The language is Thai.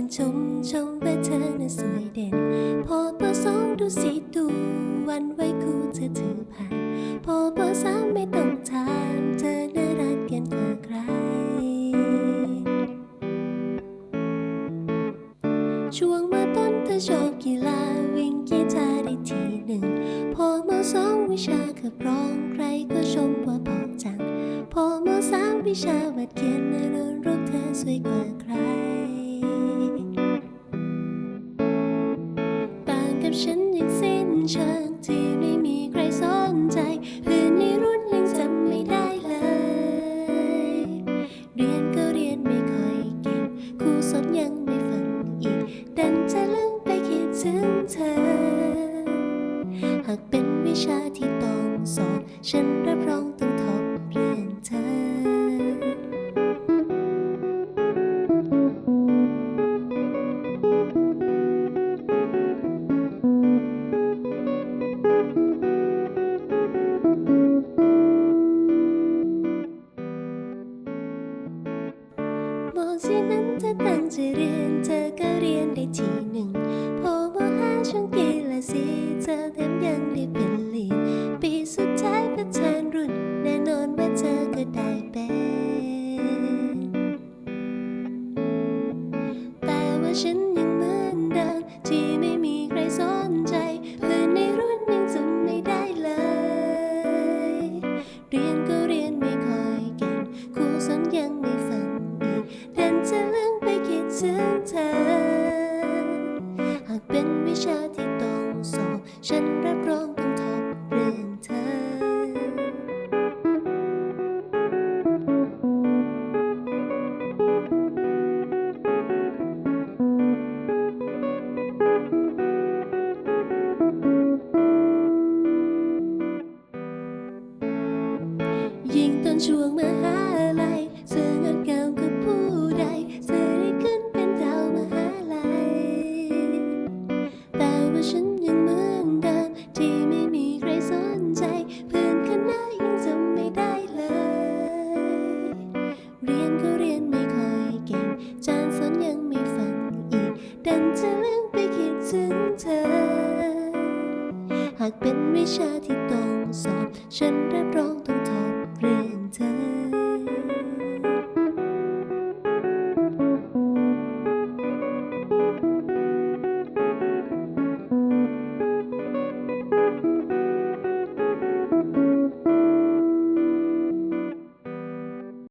ฉันชมชมว่าเธอน่ะสวยเด่น พอเบอร์สองดูสีดูวันไว้คู่เธอถือผ่านพอเบอร์สามไม่ต้องถามเธอน่ารักเกินกว่าใคร ช่วงมาต้นเธอชอบกีฬาวิ่งกีตาร์ได้ทีหนึ่ง พอเมื่อสองวิชาขับร้องใครก็ชมว่าพอจัง พอเมื่อสามวิชาวัดเขียนนรนรูปเธอสวยกว่า ชาที่ต้องสอบฉันรับรองต้องทบเรียนเธอ บอกสินั้นเธอตั้งใจเรียนเธอก็เรียน หากเป็นวิชาที่ต้องสอบฉันรับรองต้องทบเรื่องเธอ ยิ่งตอนช่วงมหาลัย เรียนก็เรียนไม่ค่อยเก่ง จานสอนยังไม่ฟังอีก ดันจะลืมไปคิดถึงเธอ หากเป็นวิชาที่ต้องสอบ ฉันรับรองต้อง